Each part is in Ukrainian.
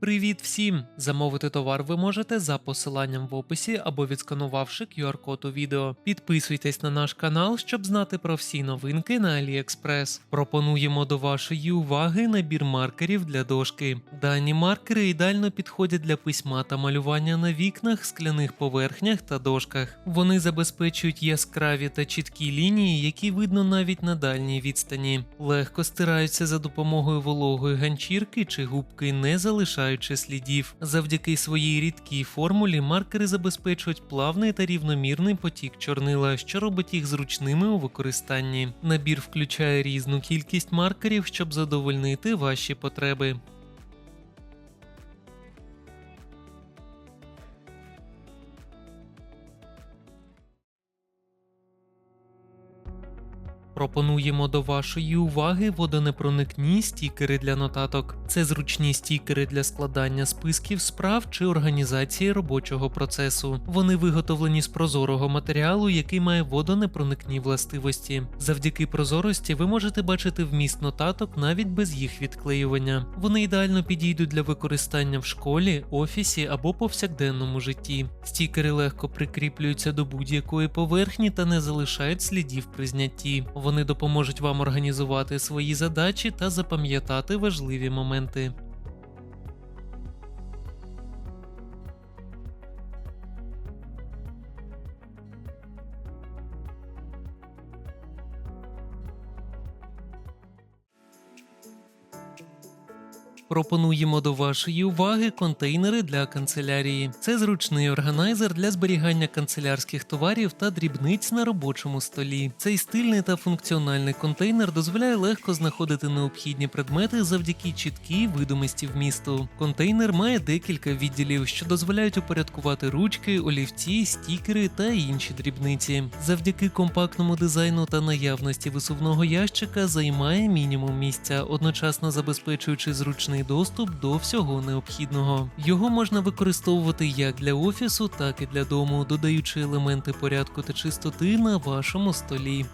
Привіт всім! Замовити товар ви можете за посиланням в описі або відсканувавши QR-код у відео. Підписуйтесь на наш канал, щоб знати про всі новинки на AliExpress. Пропонуємо до вашої уваги набір маркерів для дошки. Дані маркери ідеально підходять для письма та малювання на вікнах, скляних поверхнях та дошках. Вони забезпечують яскраві та чіткі лінії, які видно навіть на дальній відстані. Легко стираються за допомогою вологої ганчірки чи губки, не залишаючи слідів. Завдяки своїй рідкій формулі маркери забезпечують плавний та рівномірний потік чорнила, що робить їх зручними у використанні. Набір включає різну кількість маркерів, щоб задовольнити ваші потреби. Пропонуємо до вашої уваги водонепроникні стікери для нотаток. Це зручні стікери для складання списків справ чи організації робочого процесу. Вони виготовлені з прозорого матеріалу, який має водонепроникні властивості. Завдяки прозорості ви можете бачити вміст нотаток навіть без їх відклеювання. Вони ідеально підійдуть для використання в школі, офісі або повсякденному житті. Стікери легко прикріплюються до будь-якої поверхні та не залишають слідів при знятті. Вони допоможуть вам організувати свої задачі та запам'ятати важливі моменти. Пропонуємо до вашої уваги контейнери для канцелярії. Це зручний органайзер для зберігання канцелярських товарів та дрібниць на робочому столі. Цей стильний та функціональний контейнер дозволяє легко знаходити необхідні предмети завдяки чіткій видимості вмісту. Контейнер має декілька відділів, що дозволяють упорядкувати ручки, олівці, стікери та інші дрібниці. Завдяки компактному дизайну та наявності висувного ящика займає мінімум місця, одночасно забезпечуючи зручний доступ до всього необхідного. Його можна використовувати як для офісу, так і для дому, додаючи елементи порядку та чистоти на вашому столі.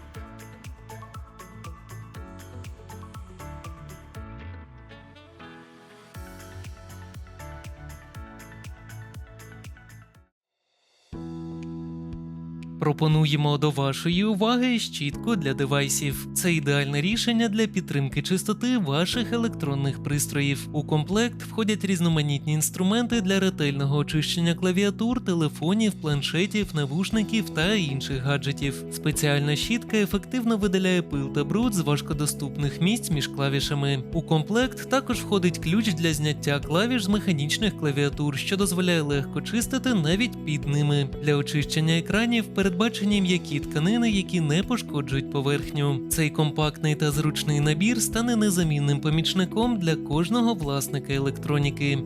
Пропонуємо до вашої уваги щітку для девайсів. Це ідеальне рішення для підтримки чистоти ваших електронних пристроїв. У комплект входять різноманітні інструменти для ретельного очищення клавіатур, телефонів, планшетів, навушників та інших гаджетів. Спеціальна щітка ефективно видаляє пил та бруд з важкодоступних місць між клавішами. У комплект також входить ключ для зняття клавіш з механічних клавіатур, що дозволяє легко чистити навіть під ними. Для очищення екранів передбачені м'які тканини, які не пошкоджують поверхню. Цей компактний та зручний набір стане незамінним помічником для кожного власника електроніки.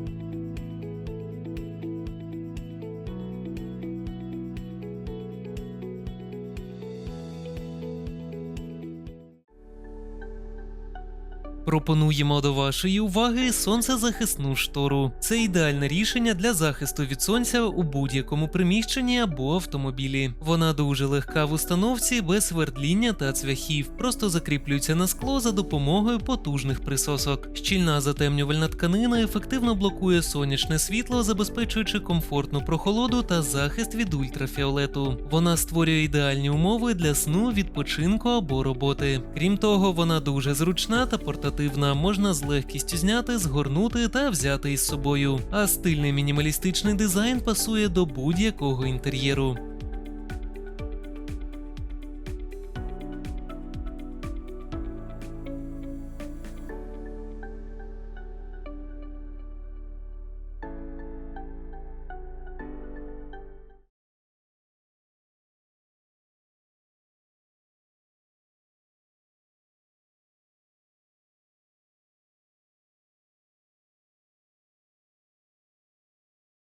Пропонуємо до вашої уваги сонцезахисну штору. Це ідеальне рішення для захисту від сонця у будь-якому приміщенні або автомобілі. Вона дуже легка в установці, без свердління та цвяхів, просто закріплюється на скло за допомогою потужних присосок. Щільна затемнювальна тканина ефективно блокує сонячне світло, забезпечуючи комфортну прохолоду та захист від ультрафіолету. Вона створює ідеальні умови для сну, відпочинку або роботи. Крім того, вона дуже зручна та портативна, можна з легкістю зняти, згорнути та взяти із собою. А стильний мінімалістичний дизайн пасує до будь-якого інтер'єру.